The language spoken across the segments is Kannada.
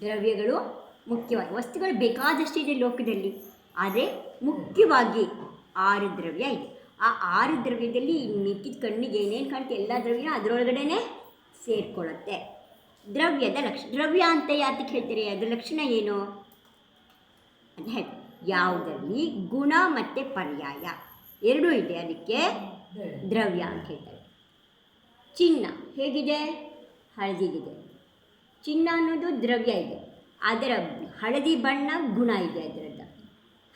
ದ್ರವ್ಯಗಳು ಮುಖ್ಯವಾಗಿ ವಸ್ತುಗಳು ಬೇಕಾದಷ್ಟಿದೆ ಲೋಕದಲ್ಲಿ. ಆದರೆ ಮುಖ್ಯವಾಗಿ ಆರು ದ್ರವ್ಯ ಇದೆ. ಆ ಆರು ದ್ರವ್ಯದಲ್ಲಿ ಮಿಕ್ಕಿದ ಕಣ್ಣಿಗೆ ಏನೇನು ಕಾಣುತ್ತೆ ಎಲ್ಲ ದ್ರವ್ಯ ಅದರೊಳಗಡೆನೆ ಸೇರಿಕೊಳ್ಳುತ್ತೆ. ದ್ರವ್ಯದ ಲಕ್ಷ, ದ್ರವ್ಯ ಅಂತ ಯಾತಕ್ಕೆ ಹೇಳ್ತೀರಿ ಅದರ ಲಕ್ಷಣ ಏನು? ಅಂತ ಹೇಳಿ. ಯಾವುದರಲ್ಲಿ? ಗುಣ ಮತ್ತು ಪರ್ಯಾಯ. ಎರಡೂ ಇದೆ ಅದಕ್ಕೆ ದ್ರವ್ಯ ಅಂತ ಹೇಳ್ತಾರೆ. ಚಿನ್ನ ಹೇಗಿದೆ? ಹಳದಿಗಿದೆ. ಚಿನ್ನ ಅನ್ನೋದು ದ್ರವ್ಯ ಇದೆ. ಅದರ ಹಳದಿ ಬಣ್ಣ ಗುಣ ಇದೆ ಅದರದ್ದು.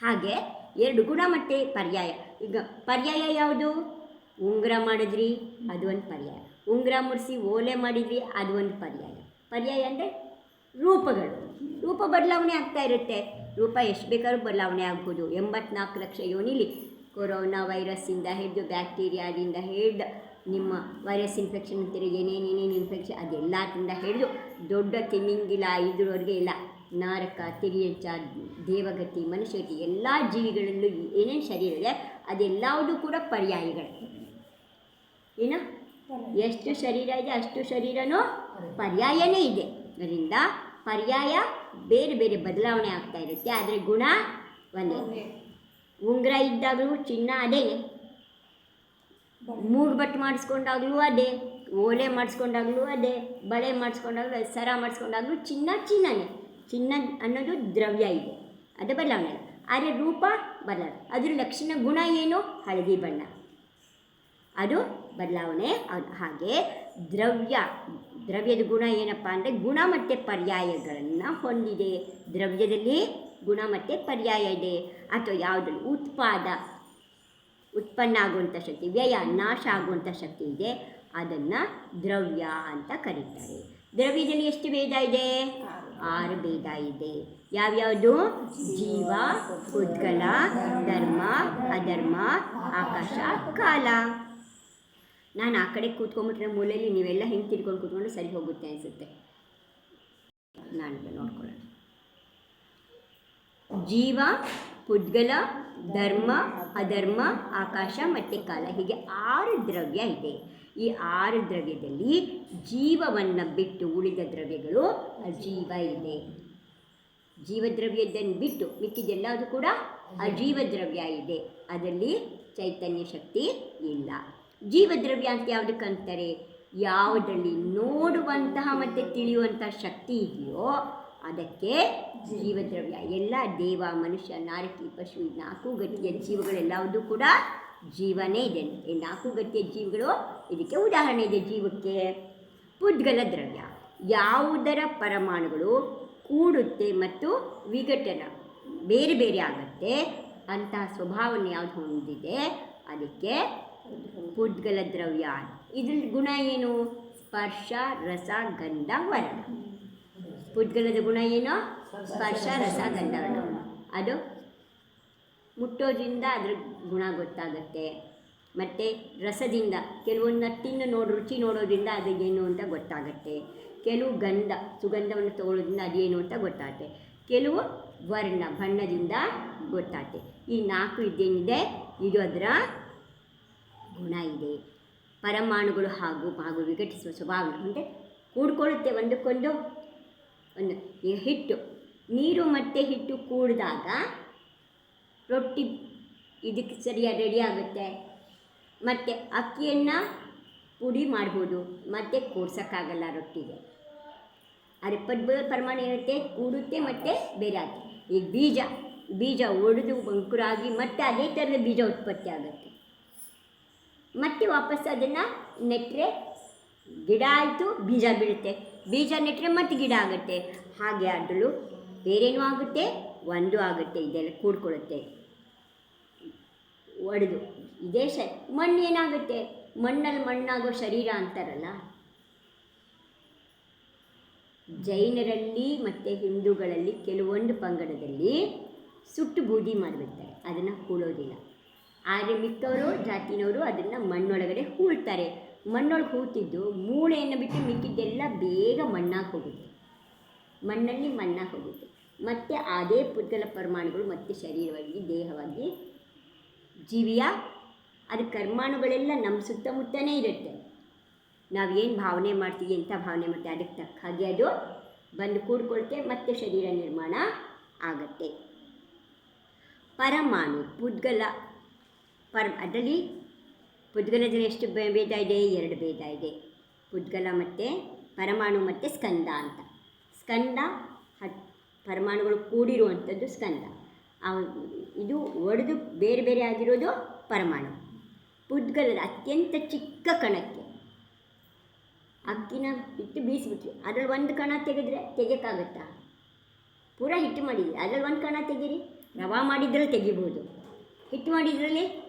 ಹಾಗೆ ಎರಡು ಗುಣ ಮತ್ತು ಪರ್ಯಾಯ. ಈಗ ಪರ್ಯಾಯ ಯಾವುದು? ಉಂಗುರ ಮಾಡಿದ್ರಿ, ಅದು ಒಂದು ಪರ್ಯಾಯ. ಉಂಗುರ ಮುಡಿಸಿ ಓಲೆ ಮಾಡಿದ್ರಿ, ಅದು ಒಂದು ಪರ್ಯಾಯ. ಪರ್ಯಾಯ ಅಂದರೆ ರೂಪಗಳು. ರೂಪ ಬದಲಾವಣೆ ಆಗ್ತಾ ಇರುತ್ತೆ. ರೂಪ ಎಷ್ಟು ಬೇಕಾದ್ರೂ ಬದಲಾವಣೆ ಆಗ್ಬೋದು. ಎಂಬತ್ನಾಲ್ಕು ಲಕ್ಷ ಯೋನಿಲಿ ಕೊರೋನಾ ವೈರಸ್ಸಿಂದ ಹಿಡಿದು ಬ್ಯಾಕ್ಟೀರಿಯಾದಿಂದ ಹಿಡಿದು ನಿಮ್ಮ ವೈರಸ್ ಇನ್ಫೆಕ್ಷನ್ ಅಂತೀರಿ ಏನೇನೇನೇನು ಏನೇನು ಇನ್ಫೆಕ್ಷನ್ ಅದೆಲ್ಲದಿಂದ ಹಿಡಿದು ದೊಡ್ಡ ತಿಮಿಂಗಿಲ ಇದ್ರವರೆಗೆ ಇಲ್ಲ. ನಾರಕ, ತಿರಿಯಂಚ, ದೇವಗತಿ, ಮನುಷ್ಯಗತಿ, ಎಲ್ಲ ಜೀವಿಗಳಲ್ಲೂ ಏನೇನು ಶರೀರ ಇದೆ ಕೂಡ ಪರ್ಯಾಯಗಳು. ಏನು? ಎಷ್ಟು ಶರೀರ ಇದೆ, ಅಷ್ಟು ಶರೀರನೂ ಪರ್ಯಾಯನೇ ಇದೆ. ಅದರಿಂದ ಪರ್ಯಾಯ ಬೇರೆ ಬೇರೆ ಬದಲಾವಣೆ ಆಗ್ತಾ ಇರುತ್ತೆ, ಆದರೆ ಗುಣ ಒಂದೇ. ಉಂಗುರ ಇದ್ದಾಗಲೂ ಚಿನ್ನ ಅದೇ. ಮೂರು ಬಟ್ಟು ಮಾಡಿಸ್ಕೊಂಡಾಗಲೂ ಅದೇ. ಓಲೆ ಮಾಡಿಸ್ಕೊಂಡಾಗಲೂ ಅದೇ, ಬಳೆ ಮಾಡಿಸ್ಕೊಂಡಾಗಲೂ ಸರ ಮಾಡಿಸ್ಕೊಂಡಾಗಲೂ ಚಿನ್ನ ಚಿನ್ನನೇ. ಚಿನ್ನ ಅನ್ನೋದು ದ್ರವ್ಯ ಇದೆ. ಅದು ಬದಲಾವಣೆ. ಆದರೆ ರೂಪ ಬದಲಾವಣೆ. ಅದ್ರ ಲಕ್ಷಣ ಗುಣ ಏನು? ಹಳದಿ ಬಣ್ಣ. ಅದು ಬದಲಾವಣೆ ಹಾಗೆ ದ್ರವ್ಯ. ದ್ರವ್ಯದ ಗುಣ ಏನಪ್ಪ ಅಂದರೆ ಗುಣ ಮತ್ತು ಪರ್ಯಾಯಗಳನ್ನು ಹೊಂದಿದೆ. ದ್ರವ್ಯದಲ್ಲಿ ಗುಣ ಮತ್ತು ಪರ್ಯಾಯ ಇದೆ. ಅಥವಾ ಯಾವುದ್ರಲ್ಲಿ ಉತ್ಪಾದ, ಉತ್ಪನ್ನ ಆಗುವಂಥ ಶಕ್ತಿ, ವ್ಯಯ, ನಾಶ ಆಗುವಂಥ ಶಕ್ತಿ ಇದೆ. ಅದನ್ನು ದ್ರವ್ಯ ಅಂತ ಕರೀತಾರೆ. ದ್ರವ್ಯದಲ್ಲಿ ಎಷ್ಟು ಭೇದ ಇದೆ? ಆರು ಭೇದ ಇದೆ. ಯಾವ್ಯಾವುದು? ಜೀವ, ಉದ್ಗಲ, ಧರ್ಮ, ಅಧರ್ಮ, ಆಕಾಶ, ಕಾಲ. ನಾನು ಆ ಕಡೆ ಕೂತ್ಕೊಂಡ್ಬಿಟ್ರೆ ಮೂಲೆಯಲ್ಲಿ ನೀವೆಲ್ಲ ಹಿಂಗೆ ತಿರ್ಕೊಂಡು ಕೂತ್ಕೊಂಡು ಸರಿ ಹೋಗುತ್ತೆ ಅನಿಸುತ್ತೆ. ನಾನು ನೋಡ್ಕೊಳ್ಳೋಣ. ಜೀವ ಪುದ್ಗಲ, ಧರ್ಮ, ಅಧರ್ಮ, ಆಕಾಶ ಮತ್ತು ಕಾಲ ಹೀಗೆ ಆರು ದ್ರವ್ಯ ಇದೆ. ಈ ಆರು ದ್ರವ್ಯದಲ್ಲಿ ಜೀವವನ್ನು ಬಿಟ್ಟು ಉಳಿದ ದ್ರವ್ಯಗಳು ಅಜೀವ ಇದೆ. ಜೀವದ್ರವ್ಯದನ್ನು ಬಿಟ್ಟು ಮಿಕ್ಕಿದೆಲ್ಲದು ಕೂಡ ಅಜೀವ ದ್ರವ್ಯ ಇದೆ. ಅದರಲ್ಲಿ ಚೈತನ್ಯ ಶಕ್ತಿ ಇಲ್ಲ. ಜೀವದ್ರವ್ಯ ಅಂತ ಯಾವುದಕ್ಕೆ ಅಂತಾರೆ ಯಾವುದರಲ್ಲಿ ನೋಡುವಂತಹ ಮತ್ತು ತಿಳಿಯುವಂತಹ ಶಕ್ತಿ ಇದೆಯೋ ಅದಕ್ಕೆ ಜೀವದ್ರವ್ಯ. ಎಲ್ಲ ದೇವ ಮನುಷ್ಯ ನಾರಕಿ ಪಶು ನಾಲ್ಕು ಗತಿಯ ಜೀವಗಳೆಲ್ಲವೂ ಕೂಡ ಜೀವನೇ ಇದೆ. ಈ ನಾಲ್ಕು ಗತಿಯ ಜೀವಗಳು ಇದಕ್ಕೆ ಉದಾಹರಣೆ ಇದೆ. ಜೀವಕ್ಕೆ ಪುದ್ಗಲ ದ್ರವ್ಯ. ಯಾವುದರ ಪರಮಾಣುಗಳು ಕೂಡುತ್ತೆ ಮತ್ತು ವಿಘಟನ ಬೇರೆ ಬೇರೆ ಆಗುತ್ತೆ ಅಂತಹ ಸ್ವಭಾವವನ್ನು ಯಾವುದು ಹೊಂದಿದೆ? ಅದಕ್ಕೆ ಪುದ್ಗಲ ದ್ರವ್ಯ. ಇದ್ರ ಗುಣ ಏನು? ಸ್ಪರ್ಶ ರಸ ಗಂಧ ವರ್ಣ. ಪುದ್ಗಲದ ಗುಣ ಏನೋ? ಸ್ಪರ್ಶ ರಸ ಗಂಧಗಳು ಅದು ಮುಟ್ಟೋದ್ರಿಂದ ಅದ್ರ ಗುಣ ಗೊತ್ತಾಗುತ್ತೆ. ಮತ್ತು ರಸದಿಂದ ಕೆಲವೊಂದು ತಿನ್ನು ನೋಡಿ ರುಚಿ ನೋಡೋದ್ರಿಂದ ಅದು ಏನು ಅಂತ ಗೊತ್ತಾಗುತ್ತೆ. ಕೆಲವು ಗಂಧ ಸುಗಂಧವನ್ನು ತಗೊಳ್ಳೋದ್ರಿಂದ ಅದೇನು ಅಂತ ಗೊತ್ತಾಗುತ್ತೆ. ಕೆಲವು ವರ್ಣ ಬಣ್ಣದಿಂದ ಗೊತ್ತಾಗುತ್ತೆ. ಈ ನಾಲ್ಕು ಇದೇನಿದೆ ಇದು ಅದರ ಗುಣ ಇದೆ. ಪರಮಾಣುಗಳು ಹಾಗೂ ಹಾಗೂ ವಿಘಟಿಸುವ ಸ್ವಭಾವ ಅಂದರೆ ಕೂಡ್ಕೊಳ್ಳುತ್ತೆ ಒಂದಕ್ಕೊಂದು ಒಂದು ಹಿಟ್ಟು, ನೀರು ಮತ್ತು ಹಿಟ್ಟು ಕೂಡಿದಾಗ ರೊಟ್ಟಿ ಇದಕ್ಕೆ ಸರಿಯಾಗಿ ರೆಡಿ ಆಗುತ್ತೆ. ಮತ್ತು ಅಕ್ಕಿಯನ್ನು ಪುಡಿ ಮಾಡ್ಬೋದು, ಮತ್ತು ಕೂಡ್ಸೋಕ್ಕಾಗಲ್ಲ ರೊಟ್ಟಿಗೆ. ಆದರೆ ಪದ್ಮ ಪ್ರಮಾಣ ಇರುತ್ತೆ, ಕೂಡುತ್ತೆ ಮತ್ತು ಬೇರೆ ಆಗುತ್ತೆ ಈಗ ಬೀಜ ಬೀಜ ಒಡೆದು ಬಂಕುರಾಗಿ ಮತ್ತೆ ಅದೇ ಥರದ ಬೀಜ ಉತ್ಪತ್ತಿ ಆಗುತ್ತೆ. ಮತ್ತೆ ವಾಪಸ್ ಅದನ್ನು ನೆಟ್ಟರೆ ಗಿಡ ಆಯಿತು, ಬೀಜ ಬೀಳುತ್ತೆ. ಬೀಜ ನೆಟ್ಟರೆ ಮತ್ತೆ ಗಿಡ ಆಗುತ್ತೆ. ಹಾಗೆ ಅದರಲ್ಲೂ ಬೇರೇನೂ ಆಗುತ್ತೆ, ಒಂದು ಆಗುತ್ತೆ, ಇದೆಲ್ಲ ಕೂಡ್ಕೊಳ್ಳುತ್ತೆ. ಒಡೆದು. ಇದೇ ಶ, ಮಣ್ಣು ಏನಾಗುತ್ತೆ? ಮಣ್ಣಲ್ಲಿ ಮಣ್ಣಾಗೋ ಶರೀರ ಅಂತಾರಲ್ಲ? ಜೈನರಲ್ಲಿ ಮತ್ತು ಹಿಂದೂಗಳಲ್ಲಿ ಕೆಲವೊಂದು ಪಂಗಡದಲ್ಲಿ ಸುಟ್ಟು ಬೂದಿ ಮಾಡಿಬಿಡ್ತಾರೆ. ಅದನ್ನು ಹೂಳೋದಿಲ್ಲ ಆದರೆ ಮಿಕ್ಕವರು, ಜಾತಿನವರು ಅದನ್ನು ಮಣ್ಣೊಳಗಡೆ ಹೂಳ್ತಾರೆ. ಮಣ್ಣೊಳಗೆ ಹೂತಿದ್ದು ಮೂಳೆಯನ್ನು ಬಿಟ್ಟು ಮಿಕ್ಕಿದ್ದೆಲ್ಲ ಬೇಗ ಮಣ್ಣಾಗಿ ಹೋಗುತ್ತೆ. ಮಣ್ಣಲ್ಲಿ ಮಣ್ಣಾಗಿ ಹೋಗುತ್ತೆ. ಮತ್ತು ಅದೇ ಪುದ್ಗಲ ಪರಮಾಣುಗಳು ಮತ್ತೆ ಶರೀರವಾಗಿ, ದೇಹವಾಗಿ ಜೀವಿಯ? ಅದು ಕರ್ಮಾಣುಗಳೆಲ್ಲ ನಮ್ಮ ಸುತ್ತಮುತ್ತನೇ ಇರುತ್ತೆ. ನಾವೇನು ಭಾವನೆ ಮಾಡ್ತೀವಿ, ಎಂಥ ಭಾವನೆ ಮಾಡ್ತೀವಿ, ಅದಕ್ಕೆ ತಕ್ಕ ಹಾಗೆ ಅದು ಬಂದು ಕೂಡ್ಕೊಳ್ತೆ, ಮತ್ತೆ ಶರೀರ ನಿರ್ಮಾಣ ಆಗತ್ತೆ. ಪರಮಾಣು, ಪುದ್ಗಲ ಪರ ಅದರಲ್ಲಿ ಪುದ್ಗಲದಲ್ಲಿ ಎಷ್ಟು ಭೇದ ಇದೆ, ಎರಡು ಭೇದ ಇದೆ. ಪುದ್ಗಲ ಮತ್ತು ಪರಮಾಣು ಮತ್ತು ಸ್ಕಂದ ಅಂತ. ಸ್ಕಂದ ಹತ್ ಪರಮಾಣುಗಳು ಕೂಡಿರುವಂಥದ್ದು ಸ್ಕಂದ. ಇದು ಒಡೆದು ಬೇರೆ ಬೇರೆ ಆಗಿರೋದು ಪರಮಾಣು. ಪುದ್ಗಲದ ಅತ್ಯಂತ ಚಿಕ್ಕ ಕಣಕ್ಕೆ. ಅಕ್ಕಿನ ಹಿಟ್ಟು ಬೀಸಿಬಿಟ್ರಿ ಅದರಲ್ಲಿ ಒಂದು ಕಣ ತೆಗೆದ್ರೆ ತೆಗಿಯೋಕ್ಕಾಗತ್ತಾ? ಪೂರ ಹಿಟ್ಟು ಮಾಡಿದ್ರಿ. ಅದ್ರಲ್ಲಿ ಒಂದು ಕಣ ತೆಗೀರಿ. ರವಾ ಮಾಡಿದ್ರಲ್ಲಿ ತೆಗಿಬೋದು. ಹಿಟ್ಟು ಮಾಡಿದ್ರಲ್ಲಿ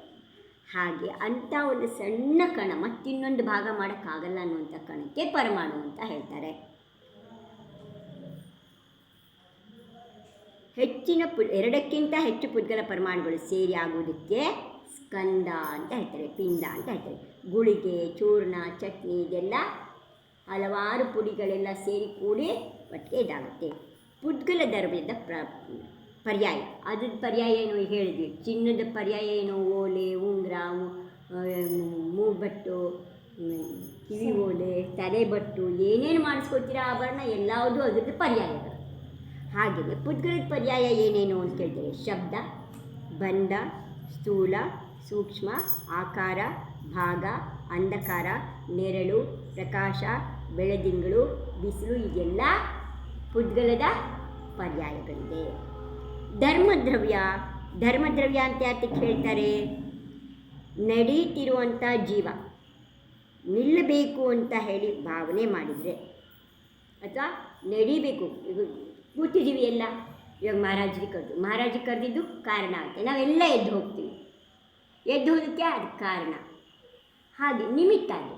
ಹಾಗೆ ಅಂಥ ಒಂದು ಸಣ್ಣ ಕಣ ಮತ್ತಿನ್ನೊಂದು ಭಾಗ ಮಾಡೋಕ್ಕಾಗಲ್ಲ ಅನ್ನುವಂಥ ಕಣಕ್ಕೆ ಪರಮಾಣು ಅಂತ ಹೇಳ್ತಾರೆ. ಹೆಚ್ಚಿನ ಪು ಎರಡಕ್ಕಿಂತ ಹೆಚ್ಚು ಪುದ್ಗಲ ಪರಮಾಣುಗಳು ಸೇರಿ ಆಗುವುದಕ್ಕೆ ಸ್ಕಂದ ಅಂತ ಹೇಳ್ತಾರೆ, ಪಿಂಡ ಅಂತ ಹೇಳ್ತಾರೆ. ಗುಳಿಗೆ, ಚೂರ್ಣ, ಚಟ್ನಿ ಇದೆಲ್ಲ ಹಲವಾರು ಪುಡಿಗಳೆಲ್ಲ ಸೇರಿ ಕೂಡಿ ಒಟ್ಟಿಗೆ ಇದಾಗುತ್ತೆ. ಪುದ್ಗಲ ದ್ರವ್ಯದ ಪ್ರ ಪರ್ಯಾಯ. ಅದ್ರ ಪರ್ಯಾಯ ಏನು ಹೇಳಿದ್ವಿ? ಚಿನ್ನದ ಪರ್ಯಾಯ ಏನು? ಓಲೆ ಉಂಗುರ ಮೂಬಟ್ಟು ಕಿವಿ ಓಲೆ, ತಲೆಬಟ್ಟು, ಏನೇನು ಮಾಡಿಸ್ಕೊಡ್ತೀರಾ ಆಭರಣ ಎಲ್ಲವುದು ಅದ್ರದ್ದು ಪರ್ಯಾಯಗಳು ಹಾಗೆಯೇ ಪುದ್ಗಲದ ಪರ್ಯಾಯ ಏನೇನು ಅಂತ ಕೇಳಿದರೆ ಶಬ್ದ, ಬಂಧ, ಸ್ಥೂಲ, ಸೂಕ್ಷ್ಮ, ಆಕಾರ, ಭಾಗ, ಅಂಧಕಾರ, ನೆರಳು, ಪ್ರಕಾಶ, ಬೆಳದಿಂಗಳು, ಬಿಸಿಲು, ಇದೆಲ್ಲ ಪುದ್ಗಲದ ಪರ್ಯಾಯಗಳಿದೆ. ಧರ್ಮದ್ರವ್ಯ. ಧರ್ಮದ್ರವ್ಯ ಅಂತ ಯಾತಕ್ಕೆ ಹೇಳ್ತಾರೆ ನಡೀತಿರುವಂಥ ಜೀವ. ನಿಲ್ಲಬೇಕು ಅಂತ ಹೇಳಿ ಭಾವನೆ ಮಾಡಿದರೆ, ಅಥವಾ ನಡೀಬೇಕು. ಈಗ ಕೂತಿದ್ದೀವಿ ಎಲ್ಲ, ಇವಾಗ ಮಹಾರಾಜರಿಗೆ ಕರೆದು, ಮಹಾರಾಜರಿಗೆ ಕರೆದಿದ್ದು ಕಾರಣ ಅಂತ. ನಾವೆಲ್ಲ ಎದ್ದು ಹೋಗ್ತೀವಿ. ಎದ್ದು ಹೋಗೋದಕ್ಕೆ ಅದು ಕಾರಣ. ಹಾಗೆ ನಿಮಿತ್ತ ಅದು